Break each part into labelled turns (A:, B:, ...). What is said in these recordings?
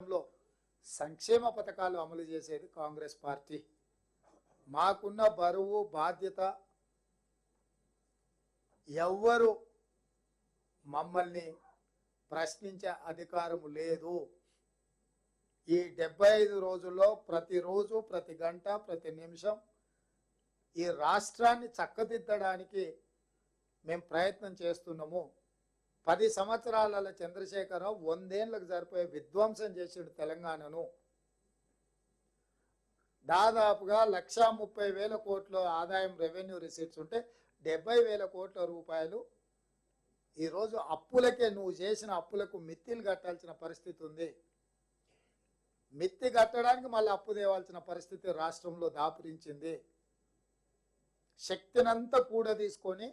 A: లో సంక్షేమ పథకాలు అమలు చేసేది కాంగ్రెస్ పార్టీ. మాకున్న బరువు బాధ్యత ఎవ్వరు మమ్మల్ని ప్రశ్నించే అధికారం లేదు. ఈ డెబ్బై ఐదు రోజుల్లో ప్రతిరోజు ప్రతి గంట ప్రతి నిమిషం ఈ రాష్ట్రాన్ని చక్కదిద్దడానికి మేము ప్రయత్నం చేస్తున్నాము. పది సంవత్సరాలలో చంద్రశేఖరరావు వందేళ్ళకు సరిపోయే విధ్వంసం చేసాడు తెలంగాణను. దాదాపుగా లక్షా ముప్పై వేల కోట్ల ఆదాయం రెవెన్యూ రిసీట్స్ ఉంటే డెబ్బై వేల కోట్ల రూపాయలు ఈరోజు అప్పులకే నువ్వు చేసిన అప్పులకు మిత్తిలు కట్టాల్సిన పరిస్థితి ఉంది. మిత్తి కట్టడానికి మళ్ళీ అప్పు తేవాల్సిన పరిస్థితి రాష్ట్రంలో దాపురించింది. శక్తినంతా కూడా తీసుకొని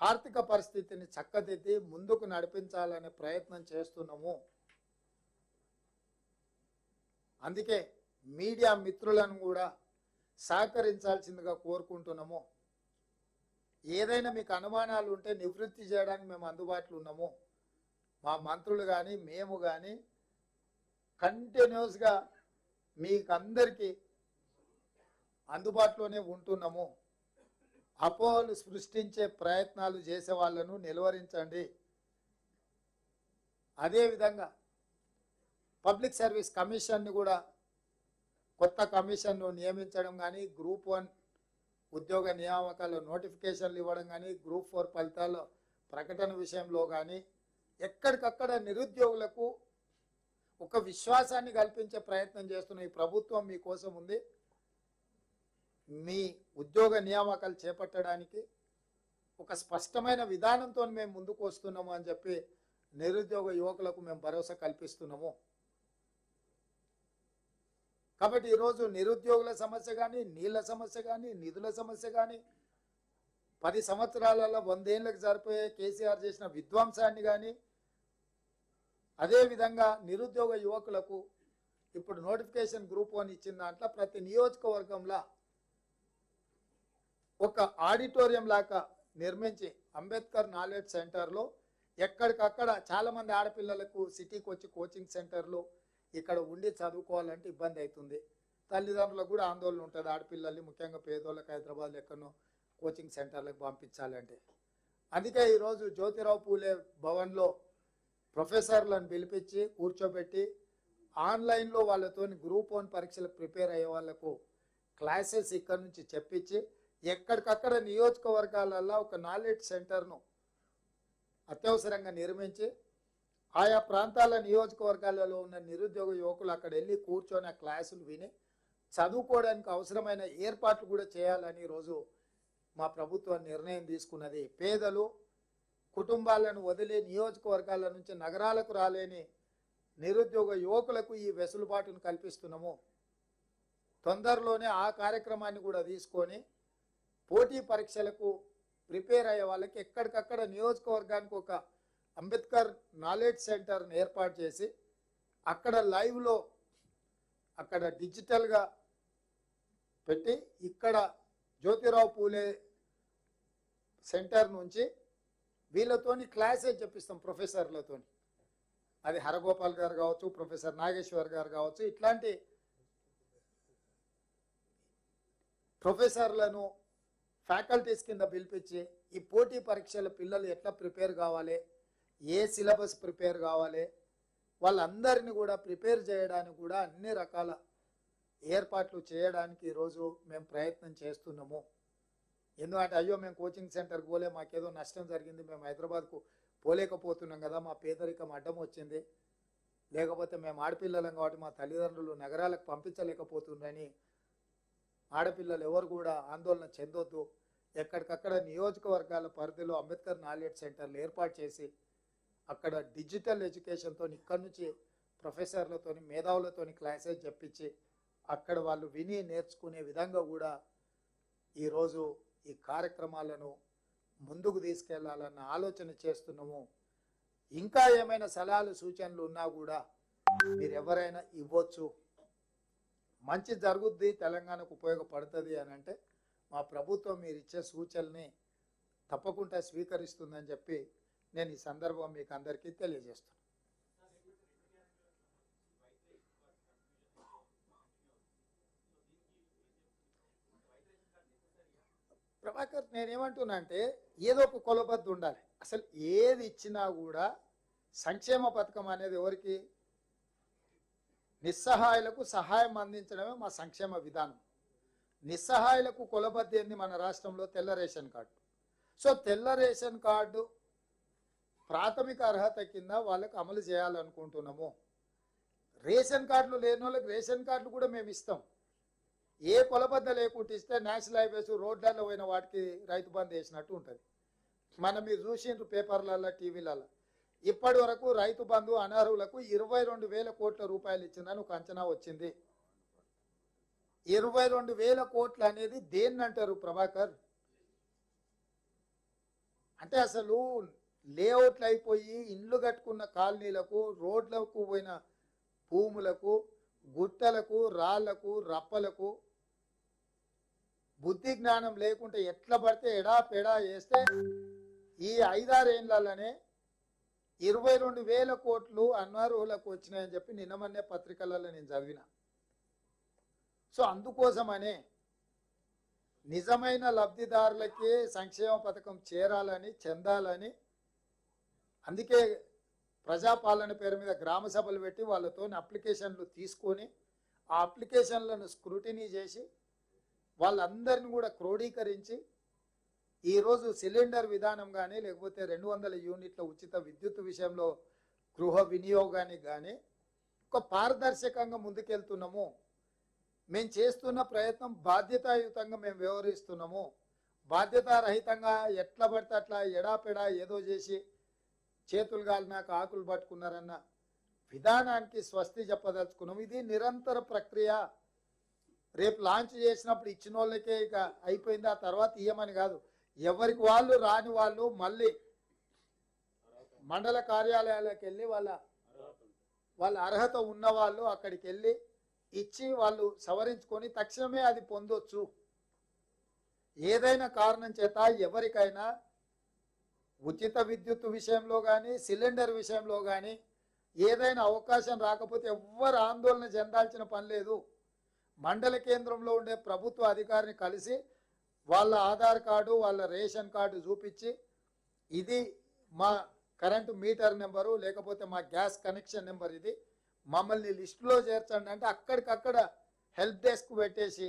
A: ఆర్థిక పరిస్థితిని చక్కదిద్ది ముందుకు నడిపించాలనే ప్రయత్నం చేస్తున్నాము. అందుకే మీడియా మిత్రులను కూడా సహకరించాల్సిందిగా కోరుకుంటున్నాము. ఏదైనా మీకు అనుమానాలు ఉంటే నివృత్తి చేయడానికి మేము అందుబాటులో ఉన్నాము. మా మంత్రులు కానీ మేము కానీ కంటిన్యూస్గా మీకు అందరికీ అందుబాటులోనే ఉంటున్నాము. అపోహలు సృష్టించే ప్రయత్నాలు చేసే వాళ్ళను నిలువరించండి అదేవిధంగా పబ్లిక్ సర్వీస్ కమిషన్ని కూడా కొత్త కమిషన్ను నియమించడం కానీ గ్రూప్ వన్ ఉద్యోగ నియామకాల నోటిఫికేషన్లు ఇవ్వడం కానీ గ్రూప్ ఫోర్ ఫలితాల్లో ప్రకటన విషయంలో కానీ ఎక్కడికక్కడ నిరుద్యోగులకు ఒక విశ్వాసాన్ని కల్పించే ప్రయత్నం చేస్తున్న ఈ ప్రభుత్వం మీకోసం ఉంది. మీ ఉద్యోగ నియామకాలు చేపట్టడానికి ఒక స్పష్టమైన విధానంతో మేము ముందుకు వస్తున్నాము అని చెప్పి నిరుద్యోగ యువకులకు మేము భరోసా కల్పిస్తున్నాము. కాబట్టి ఈరోజు నిరుద్యోగుల సమస్య కానీ నీళ్ళ సమస్య కానీ నిధుల సమస్య కానీ పది సంవత్సరాలలో వందేళ్ళకు సరిపోయే కేసీఆర్ చేసిన విధ్వంసాన్ని కానీ అదేవిధంగా నిరుద్యోగ యువకులకు ఇప్పుడు నోటిఫికేషన్ గ్రూప్ అని ఇచ్చిన దాంట్లో ప్రతి నియోజకవర్గంలో ఒక ఆడిటోరియం లాగా నిర్మించి అంబేద్కర్ నాలెడ్జ్ సెంటర్లో ఎక్కడికక్కడ చాలామంది ఆడపిల్లలకు సిటీకి వచ్చి కోచింగ్ సెంటర్లు ఇక్కడ ఉండి చదువుకోవాలంటే ఇబ్బంది అవుతుంది. తల్లిదండ్రులకు కూడా ఆందోళన ఉంటుంది. ఆడపిల్లల్ని ముఖ్యంగా పేదోళ్ళకి హైదరాబాద్ ఎక్కడో కోచింగ్ సెంటర్లకు పంపించాలంటే. అందుకే ఈరోజు జ్యోతిరావు పూలే భవన్లో ప్రొఫెసర్లను పిలిపించి కూర్చోబెట్టి ఆన్లైన్లో వాళ్ళతో గ్రూప్ వన్ పరీక్షలకు ప్రిపేర్ అయ్యే వాళ్ళకు క్లాసెస్ ఇక్కడ నుంచి చెప్పించి ఎక్కడికక్కడ నియోజకవర్గాలలో ఒక నాలెడ్జ్ సెంటర్ను అత్యవసరంగా నిర్మించి ఆయా ప్రాంతాల నియోజకవర్గాలలో ఉన్న నిరుద్యోగ యువకులు అక్కడ వెళ్ళి కూర్చొని ఆ క్లాసులు విని చదువుకోవడానికి అవసరమైన ఏర్పాట్లు కూడా చేయాలని ఈరోజు మా ప్రభుత్వం నిర్ణయం తీసుకున్నది. పేదలు కుటుంబాలను వదిలి నియోజకవర్గాల నుంచి నగరాలకు రాలేని నిరుద్యోగ యువకులకు ఈ వెసులుబాటును కల్పిస్తున్నాము. తొందరలోనే ఆ కార్యక్రమాన్ని కూడా తీసుకొని పోటీ పరీక్షలకు ప్రిపేర్ అయ్యే వాళ్ళకి ఎక్కడికక్కడ నియోజకవర్గానికి ఒక అంబేద్కర్ నాలెడ్జ్ సెంటర్ని ఏర్పాటు చేసి అక్కడ లైవ్లో అక్కడ డిజిటల్గా పెట్టి ఇక్కడ జ్యోతిరావు పూలే సెంటర్ నుంచి వీళ్ళతోని క్లాసే చెప్పిస్తాం ప్రొఫెసర్లతోని. అది హరగోపాల్ గారు కావచ్చు ప్రొఫెసర్ నాగేశ్వర్ గారు కావచ్చు ఇట్లాంటి ప్రొఫెసర్లను ఫ్యాకల్టీస్ కింద పిలిపించి ఈ పోటీ పరీక్షల పిల్లలు ఎట్లా ప్రిపేర్ కావాలి? ఏ సిలబస్ ప్రిపేర్ కావాలి? వాళ్ళందరినీ కూడా ప్రిపేర్ చేయడానికి కూడా అన్ని రకాల ఏర్పాట్లు చేయడానికి ఈరోజు మేము ప్రయత్నం చేస్తున్నాము. ఎందుకంటే అయ్యో మేము కోచింగ్ సెంటర్కి పోలే మాకేదో నష్టం జరిగింది మేము హైదరాబాద్కు పోలేకపోతున్నాం కదా మా పేదరికం అడ్డం వచ్చింది. లేకపోతే మేము ఆడపిల్లలం కాబట్టి మా తల్లిదండ్రులు నగరాలకు పంపించలేకపోతుందని ఆడపిల్లలు ఎవరు కూడా ఆందోళన చెందొద్దు. ఎక్కడికక్కడ నియోజకవర్గాల పరిధిలో అంబేద్కర్ నాలెడ్జ్ సెంటర్లు ఏర్పాటు చేసి అక్కడ డిజిటల్ ఎడ్యుకేషన్తో ఇక్కడి నుంచి ప్రొఫెసర్లతోని మేధావులతోని క్లాసెస్ చెప్పించి అక్కడ వాళ్ళు విని నేర్చుకునే విధంగా కూడా ఈరోజు ఈ కార్యక్రమాలను ముందుకు తీసుకెళ్ళాలన్న ఆలోచన చేస్తున్నాము. ఇంకా ఏమైనా సలహాలు సూచనలు ఉన్నా కూడా మీరు ఎవరైనా ఇవ్వచ్చు. మంచి జరుగుద్ది తెలంగాణకు ఉపయోగపడుతుంది అని అంటే మా ప్రభుత్వం మీరు ఇచ్చే సూచనల్ని తప్పకుండా స్వీకరిస్తుందని చెప్పి నేను ఈ సందర్భం మీకు అందరికీ తెలియజేస్తున్నాను ప్రభాకర్ నేనేమంటున్నా అంటే ఏదో ఒక కొలబద్దు ఉండాలి. అసలు ఏది ఇచ్చినా కూడా సంక్షేమ పథకం అనేది ఎవరికి? నిస్సహాయులకు సహాయం అందించడమే మా సంక్షేమ విధానం. నిస్సహాయులకు కొలబద్ది మన రాష్ట్రంలో తెల్ల రేషన్ కార్డు? సో తెల్ల రేషన్ కార్డు ప్రాథమిక అర్హత కింద వాళ్ళకు అమలు చేయాలనుకుంటున్నాము. రేషన్ కార్డులు లేని వాళ్ళకి రేషన్ కార్డులు కూడా మేము ఇస్తాం. ఏ కొలబద్ద లేకుండా ఇస్తే నేషనల్ హైవేస్ రోడ్లలో పోయిన వాటికి రైతు బంద్ వేసినట్టు ఉంటుంది. మనం మీరు చూసిండ్రు పేపర్లలో టీవీలలో ఇప్పటి వరకు రైతు బంధు అనర్హులకు ఇరవై రెండు వేల కోట్ల రూపాయలు ఇచ్చిందని ఒక అంచనా వచ్చింది. ఇరవై రెండు వేల కోట్లు అనేది దేన్ని అంటారు ప్రభాకర్? అంటే అసలు లేఅవుట్లు అయిపోయి ఇండ్లు కట్టుకున్న కాలనీలకు రోడ్లకు పోయిన భూములకు గుట్టలకు రాళ్ళకు రప్పలకు బుద్ధి జ్ఞానం లేకుంటే ఎట్లా పడితే ఎడా పెడా వేస్తే ఈ ఐదారేళ్ళలోనే ఇరవై రెండు వేల కోట్లు అనర్హులకు వచ్చినాయని చెప్పి నిన్న మొన్నే పత్రికలలో నేను చదివిన. సో అందుకోసమనే నిజమైన లబ్ధిదారులకి సంక్షేమ పథకం చేరాలని చెందాలని అందుకే ప్రజాపాలన పేరు మీద గ్రామ సభలు పెట్టి వాళ్ళతో అప్లికేషన్లు తీసుకొని ఆ అప్లికేషన్లను స్క్రూటినీ చేసి వాళ్ళందరిని కూడా క్రోడీకరించి ఈరోజు సిలిండర్ విధానం కానీ లేకపోతే రెండు వందల యూనిట్ల ఉచిత విద్యుత్ విషయంలో గృహ వినియోగానికి కానీ ఒక పారదర్శకంగా ముందుకెళ్తున్నాము. మేము చేస్తున్న ప్రయత్నం బాధ్యతాయుతంగా మేము వ్యవహరిస్తున్నాము. బాధ్యతారహితంగా ఎట్లా పడితే అట్లా ఎడాపెడా ఏదో చేసి చేతులు గాలినాక ఆకులు పట్టుకున్నారన్న విధానానికి స్వస్తి చెప్పదలుచుకున్నాం. ఇది నిరంతర ప్రక్రియ. రేపు లాంచ్ చేసినప్పుడు ఇచ్చిన వాళ్ళకే ఇక అయిపోయింది. ఆ తర్వాత ఇయ్యమని కాదు. ఎవరికి వాళ్ళు రాని వాళ్ళు మళ్ళీ మండల కార్యాలయాలకు వెళ్ళి వాళ్ళ వాళ్ళ అర్హత ఉన్న వాళ్ళు అక్కడికి వెళ్ళి ఇచ్చి వాళ్ళు సవరించుకొని తక్షణమే అది పొందొచ్చు. ఏదైనా కారణం చేత ఎవరికైనా ఉచిత విద్యుత్ విషయంలో కానీ సిలిండర్ విషయంలో కానీ ఏదైనా అవకాశం రాకపోతే ఎవ్వరు ఆందోళన చెందాల్సిన పని లేదు. మండల కేంద్రంలో ఉండే ప్రభుత్వ అధికారిని కలిసి వాళ్ళ ఆధార్ కార్డు వాళ్ళ రేషన్ కార్డు చూపించి ఇది మా కరెంటు మీటర్ నెంబరు లేకపోతే మా గ్యాస్ కనెక్షన్ నెంబర్ ఇది మమ్మల్ని లిస్టులో చేర్చండి అంటే అక్కడికక్కడ హెల్ప్ డెస్క్ పెట్టేసి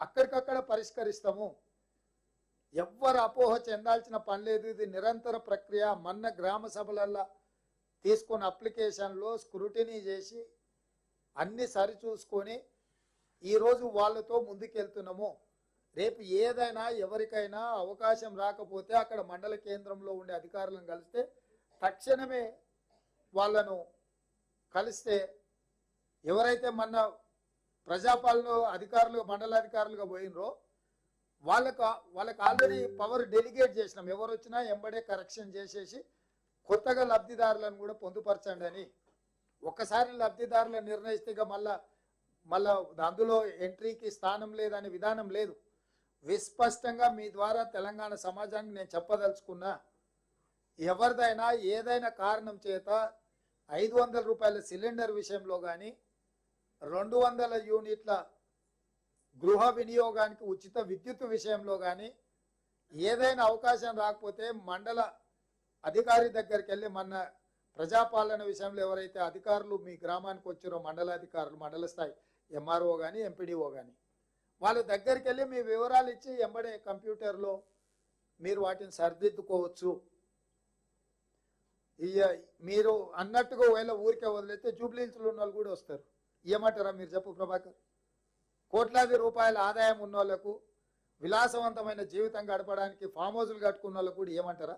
A: అక్కడికక్కడ పరిష్కరిస్తాము. ఎవ్వరు అపోహ చెందాల్సిన పని లేదు. ఇది నిరంతర ప్రక్రియ. మొన్న గ్రామ సభలల్లో తీసుకున్న అప్లికేషన్లో స్క్రూటినీ చేసి అన్ని సరిచూసుకొని ఈరోజు వాళ్ళతో ముందుకెళ్తున్నాము. రేపు ఏదైనా ఎవరికైనా అవకాశం రాకపోతే అక్కడ మండల కేంద్రంలో ఉండే అధికారులను కలిస్తే తక్షణమే వాళ్ళను కలిస్తే ఎవరైతే మన ప్రజాపాలన అధికారులు మండలాధికారులుగా పోయినరో వాళ్ళకు వాళ్ళకి ఆల్రెడీ పవర్ డెలిగేట్ చేసినాం. ఎవరు వచ్చినా ఎంబడే కరెక్షన్ చేసేసి కొత్తగా లబ్ధిదారులను కూడా పొందుపరచండి అని. ఒక్కసారి లబ్ధిదారులను నిర్ణయిస్తే ఇక మళ్ళా మళ్ళా అందులో ఎంట్రీకి స్థానం లేదనే విధానం లేదు. విస్పష్టంగా మీ ద్వారా తెలంగాణ సమాజానికి నేను చెప్పదలుచుకున్నా ఎవరిదైనా ఏదైనా కారణం చేత ఐదు వందల రూపాయల సిలిండర్ విషయంలో కానీ రెండు వందల యూనిట్ల గృహ వినియోగానికి ఉచిత విద్యుత్ విషయంలో కానీ ఏదైనా అవకాశం రాకపోతే మండల అధికారి దగ్గరికి వెళ్ళి మన ప్రజాపాలన విషయంలో ఎవరైతే అధికారులు మీ గ్రామానికి వచ్చారో మండలాధికారులు మండల స్థాయి ఎంఆర్ఓ కానీ ఎంపీడీఓ కానీ వాళ్ళ దగ్గరికి వెళ్ళి మీ వివరాలు ఇచ్చి ఎంబడే కంప్యూటర్లో మీరు వాటిని సరిదిద్దుకోవచ్చు. మీరు అన్నట్టుగా ఒకవేళ ఊరికే వదిలేస్తే జూబ్లీహిల్స్లో ఉన్న వాళ్ళు కూడా వస్తారు. ఏమంటారా మీరు చెప్పు ప్రభాకర్? కోట్లాది రూపాయల ఆదాయం ఉన్న వాళ్ళకు విలాసవంతమైన జీవితం గడపడానికి ఫామ్ హౌజులు కట్టుకున్న వాళ్ళు కూడా ఏమంటారా?